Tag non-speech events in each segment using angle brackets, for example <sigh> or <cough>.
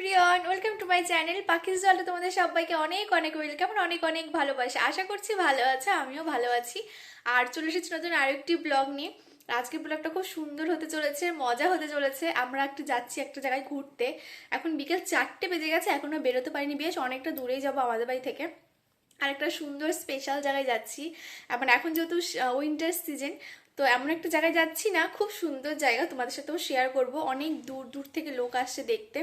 প্রিয়ন welcome to my channel পাখিস জলে তোমাদের সবাইকে অনেক অনেক ওয়েলকাম অনেক অনেক ভালোবাসা। আশা করছি ভালো আছে, আমিও ভালো আছি। আর চলে এসেছি নতুন আরেকটি ব্লগ নিয়ে। আজকের ব্লগটা খুব সুন্দর হতে চলেছে, মজা হতে চলেছে। আমরা একটু যাচ্ছি একটা জায়গায় ঘুরতে। এখন বিকেল চারটে বেজে গেছে এখনও বেরোতে পারিনি, বেশ অনেকটা দূরেই যাব আমাদের বাড়ি থেকে। আর একটা সুন্দর স্পেশাল জায়গায় যাচ্ছি। এখন এখন যেহেতু উইন্টার সিজন তো এমন একটা জায়গায় যাচ্ছি না খুব সুন্দর জায়গা তোমাদের সাথেও শেয়ার করব। অনেক দূর দূর থেকে লোক আসছে দেখতে।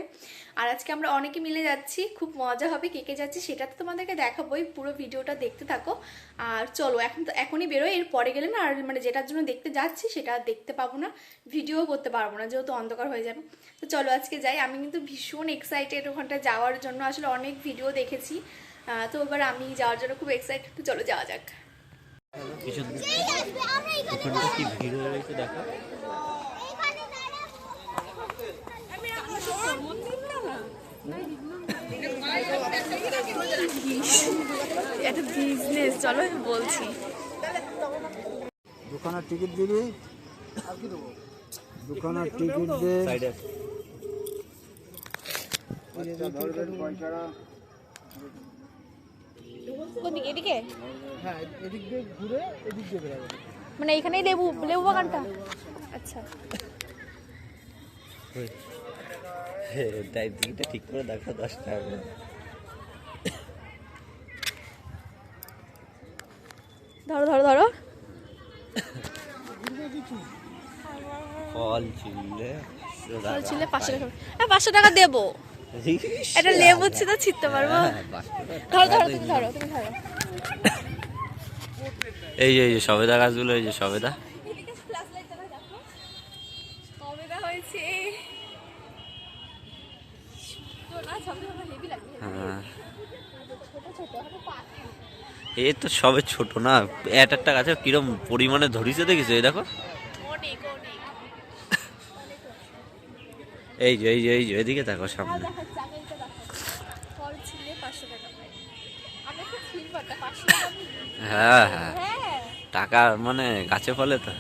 আর আজকে আমরা অনেকে মিলে যাচ্ছি খুব মজা হবে কে কে যাচ্ছি সেটা তো তোমাদেরকে দেখাবোই পুরো ভিডিওটা দেখতে থাকো। আর চলো এখন তো এখনই বেরোয় এর পরে গেলে না আর মানে যেটার জন্য দেখতে যাচ্ছি সেটা আর দেখতে পাবো না ভিডিও করতে পারব না যেহেতু অন্ধকার হয়ে যাবে। তো চলো আজকে যাই আমি কিন্তু ভীষণ এক্সাইটেড ওখানটা যাওয়ার জন্য আসলে অনেক ভিডিও দেখেছি। তো এবার আমি যাওয়ার জন্য খুব এক্সাইটেড তো চলো যাওয়া যাক। ওখানটা কি ভিড় হয়ে গেছে দেখো। একটা বিজনেস চলো বলছি। দোকানের টিকিট দিবি? দোকানের টিকিট দে। কোন দিকে এদিকে? হ্যাঁ এদিক দিয়ে ঘুরে এদিক দিয়ে বেরাবে। মানে এখানেই লেবু লেবু বাগানটা? আচ্ছা। টাইপ দিকটা ঠিক করে দেখো দশ টাকা করে। ধরো ধরো ধরো। ফল চিনলে ফল ছিলে পাঁচশো টাকা হ্যাঁ পাঁচশো টাকা দেবো। একটা লেবু ছিল ছিটতে পারব। ধরো ধরো তুমি ধরো তুমি ধরো। এই যে এই যে সবেদা গাছগুলো এই যে সবেদা। হ্যাঁ। এই তো সবে ছোট না। এক একটা গাছে কিরম পরিমাণে ধরিছে দেখিস এই দেখো। এই যে এই যে এই যে এদিকে দেখো সামনে দেখাচ্ছি আগে এটা দেখো ফল ছিলে পাঁচশো টাকা পাই আমি একটা ছিলবাটা পাঁচশো টাকা আমি দিই। হ্যাঁ হ্যাঁ। টাকা মানে গাছে ফলে তো।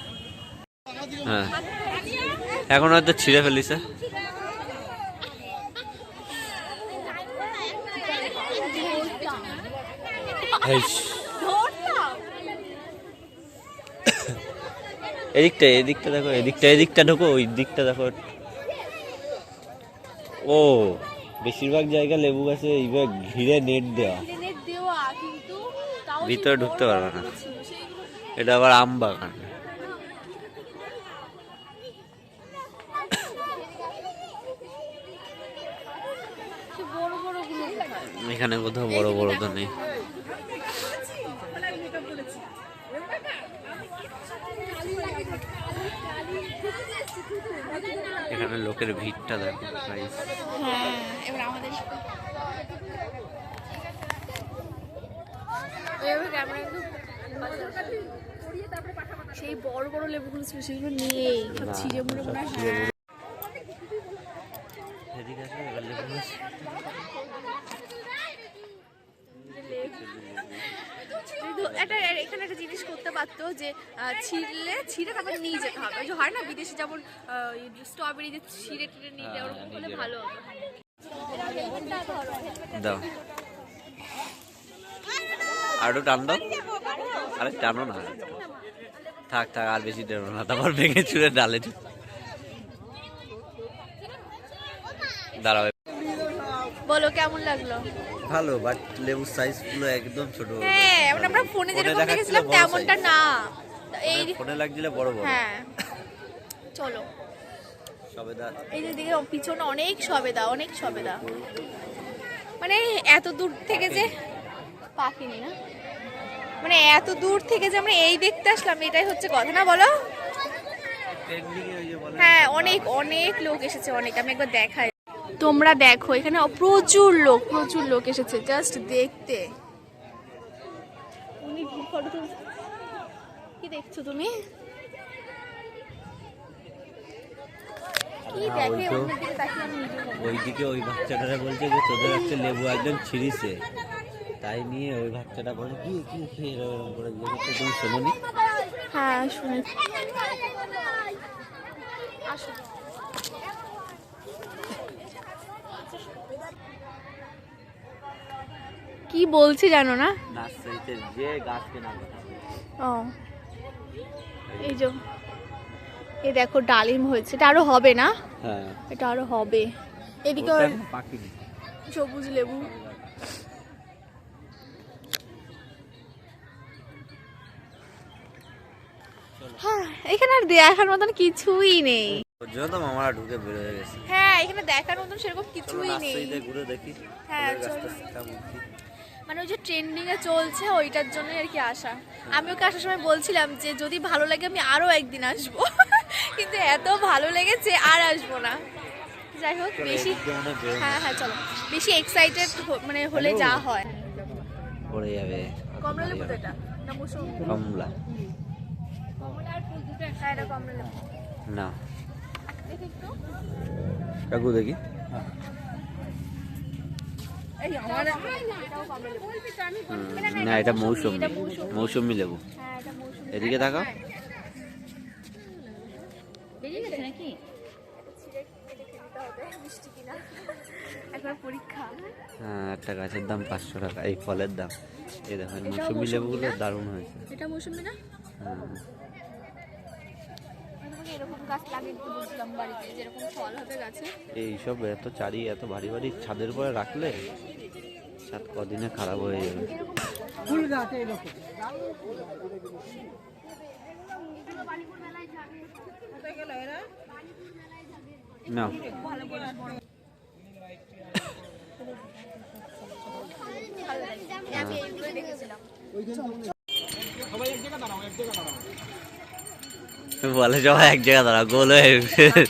হ্যাঁ। এখন হয়তো ছিঁড়ে ফেলিছে। এদিকটা এদিকটা দেখো এদিকটা এদিকটা ঢোকো ওই দিকটা দেখো। ও বেশিরভাগ জায়গা লেবু গাছে এইবার ঘিরে নেট দেওয়া প্লেনের দেওয়া কিন্তু তাও সেই ভিতরে ঢুকতে পারবে না। এটা আবার আম বাগান? এখানে কোথাও বড় বড় তো নেই এখানে লোকের ভিড়টা দেখো। হ্যাঁ এবার আমাদের সেই বড় বড় লেবুগুলো ছিল সেগুলো নেই সব ছিঁড়ে মুড়ে মনে হয়। একটা এখানে একটা জিনিস করতে পারতো যে ছিঁড়লে ছিঁড়ে তারপর নিয়ে যেতে হবে। যে হয় না বিদেশে যেমন স্ট্রবেরি যে ছিঁড়ে টিড়ে নিলে হ্যাঁ, ওরকম হলে ভালো হতো দাও। আর একটু টান দাও আরে টানো না। থাক থাক আর বেশি টানো না। তারপর ভেঙে চুড়ে ডালে দাঁড়াও। বলো কেমন লাগল? ভালো বাট লেবুর সাইজগুলো একদম ছোট হ্যাঁ মানে আমরা ফোনে যেরকম দেখেছিলাম তেমনটা না। এই ফোনে লাগছিল বড় বড়। হ্যাঁ। চলো। সবেদা। এই যে দিকে পিছনে অনেক সবেদা অনেক সবেদা। মানে এত দূর থেকে যে পাখিনি না? মানে এত দূর থেকে যে আমরা এই দেখতে আসলাম এটাই হচ্ছে কথা। না বলো? হ্যাঁ অনেক অনেক লোক এসেছে অনেক। আমি একবার দেখাই। তোমরা দেখো এখানে প্রচুর লোক প্রচুর লোক এসেছে জাস্ট দেখতে। উনি ফটো তুল কি দেখছ তুমি? কি হ্যাঁ, দেখে। ওইদিকে ওই বাচ্চাটারা বলছে যে তোদের একটা লেবু একদম ছিঁড়িছে। তাই নিয়ে ওই বাচ্চাটা বলে কি কি কি এরকম করে জিজ্ঞেস তুমি শোনোনি? হ্যাঁ শুনে। কি বলছে জানো না? নার্সারিতে যে গাছ কেনার ও। এই যে এই দেখো ডালিম হয়েছে। এটা আরও হবে না? হ্যাঁ। এটা আরও হবে। এদিকে সবুজ লেবু। হ্যাঁ এখানে আর দেখার মতন কিছুই নেই। জন্য তো মামারা ঢুকে বের হয়ে গেছে। হ্যাঁ এখানে দেখার মতন সেরকম কিছুই নেই। ঘুরে দেখি। হ্যাঁ। মানে ওই যে ট্রেন্ডিং এ চলছে ওইটার জন্য আর কি আসা আমি ওকে আসার সময় বলছিলাম যে যদি ভালো লাগে আমি আরও একদিন আসব। <laughs> কিন্তু এত ভালো লেগেছে আর আসব না। যাই হোক বেশি হয়। হ্যাঁ চলো। বেশি এক্সাইটেড মানে হলে যা হয়। পড়ে যাবে কমলা লেবু এটা? না মৌসুমি কমলা কমলা আর ফুল দুটো একটা এটা কমলা লেবু না। দেখি কাকু দেখি। না এটা মৌসুমি। এটা মৌসুমি। লেবু। হ্যাঁ এটা মৌসুমি। এদিকে পরীক্ষা। হ্যাঁ একটা গাছের দাম পাঁচশো টাকা এই ফলের দাম। এই দেখেন মৌসুমি মৌসুমি লেবুগুলো দারুণ হয়েছে। এটা মৌসুমি না? হ্যাঁ। আমি এরকম গাছ লাগিয়ে দিতে বলছিলাম বাড়িতে যেরকম ফল হবে গাছে। এইসব এত চারি এত ভারী ভারী ছাদের উপরে রাখলে ছাদ কদিনে খারাপ হয়ে যাবে। ফুল গাছ এইরকম না। ভালো লাগে আমি এইগুলোই দেখেছিলাম বলে সবাই এক জায়গায় দাঁড়া গোল হয়ে গেছে। <laughs>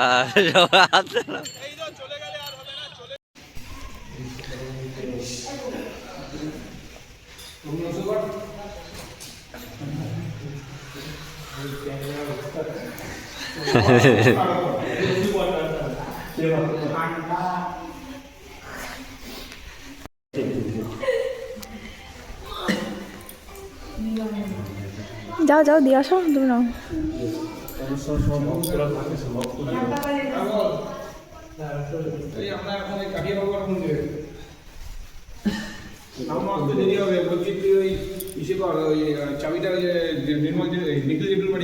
আর সবাই হাত ধরো। যাও যাও দিয়ে আসো তুমি নাও এই আমরা এখন ওই কাঠিয়া বাবার মন্দিরে আমার আসতে দেরি হবে বলছি তুই ওই ইসে কর ওই আহ, চাবিটা ওই যে নির্মল যে যাও দিয়ে আসো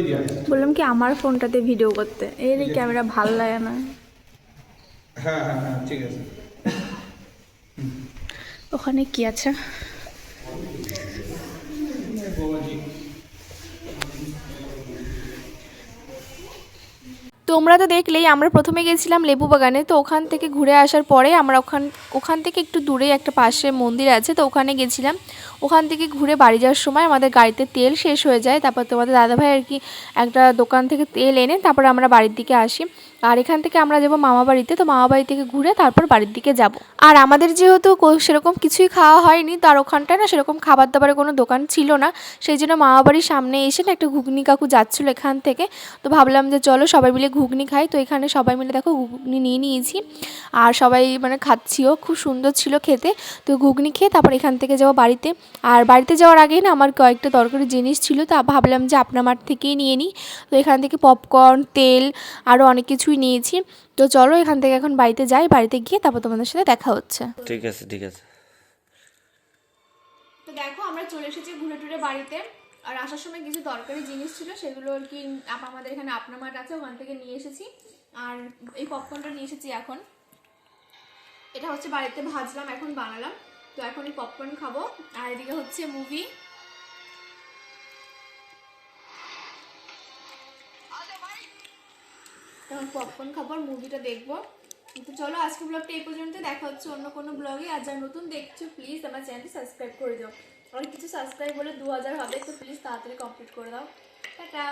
দিয়ে আয়। বললাম কি আমার ফোনটাতে ভিডিও করতে। এর এই ক্যামেরা ভালো লাগে না। হ্যাঁ হ্যাঁ হ্যাঁ ঠিক আছে। ওখানে কি আছে? তোমরা তো দেখলেই, আমরা প্রথমে গেছিলাম লেবু বাগানে, তো ওখান থেকে ঘুরে আসার পরে আমরা ওখান ওখান থেকে একটু দূরে একটা পাশে মন্দির আছে, তো ওখানে গেছিলাম। ওখান থেকে ঘুরে বাড়ি যাওয়ার সময় আমাদের গাড়িতে তেল শেষ হয়ে যায়, তারপর তোমাদের দাদাভাই আর কি একটা দোকান থেকে তেল এনে তারপর আমরা বাড়ির দিকে আসি। আর এখান থেকে আমরা যাব মামা বাড়িতে, তো মামা বাড়ি থেকে ঘুরে তারপর বাড়ির দিকে যাব। আর আমাদের যেহেতু সেরকম কিছুই খাওয়া হয়নি, তার ওখানটায় না সেরকম খাবার দাবারের কোনো দোকান ছিল না, সেই জন্য মামা বাড়ির সামনে এসে না একটা ঘুগনি কাকু যাচ্ছিল এখান থেকে, তো ভাবলাম যে চলো সবাই মিলে ঘুগনি খাই তো এখানে সবাই মিলে দেখো ঘুগনি নিয়ে নিয়েছি। আর সবাই মানে খাচ্ছিও খুব সুন্দর ছিল খেতে। তো ঘুগনি খেয়ে তারপর এখান থেকে যাব বাড়িতে। আর বাড়িতে যাওয়ার আগেই না আমার কয়েকটা দরকারি জিনিস ছিল তা ভাবলাম যে আপনার মাঠ থেকেই নিয়ে নিই। তো এখান থেকে পপকর্ন তেল আরও অনেক কিছুই নিয়েছি। তো চলো এখান থেকে এখন বাড়িতে যাই বাড়িতে গিয়ে তারপর তোমাদের সাথে দেখা হচ্ছে। ঠিক আছে ঠিক আছে। তো দেখো আমরা চলে এসেছি ঘুরে টুরে বাড়িতে। আর আসার সময় কিছু দরকারি জিনিস ছিল, সেগুলো আর কি আমাদের এখানে আপনার মাঠ আছে, ওখান থেকে নিয়ে এসেছি। আর এই পপকর্নটা নিয়ে এসেছি এখন। এটা হচ্ছে বাড়িতে ভাজলাম, এখন বানালাম। তো এখন এই পপকর্ন খাব। আর এদিকে হচ্ছে মুভি তখন পপকর্ন খাব আর মুভিটা দেখব। তো চলো আজকে ব্লগটা এই পর্যন্ত দেখা হচ্ছে অন্য কোনো ব্লগে আর যারা নতুন দেখছ প্লিজ আমার চ্যানেলটি সাবস্ক্রাইব করে দাও। আর কিছু সাবস্ক্রাইব বলে দু হাজার হবে তো প্লিজ তাড়াতাড়ি কমপ্লিট করে দাও। টাটা।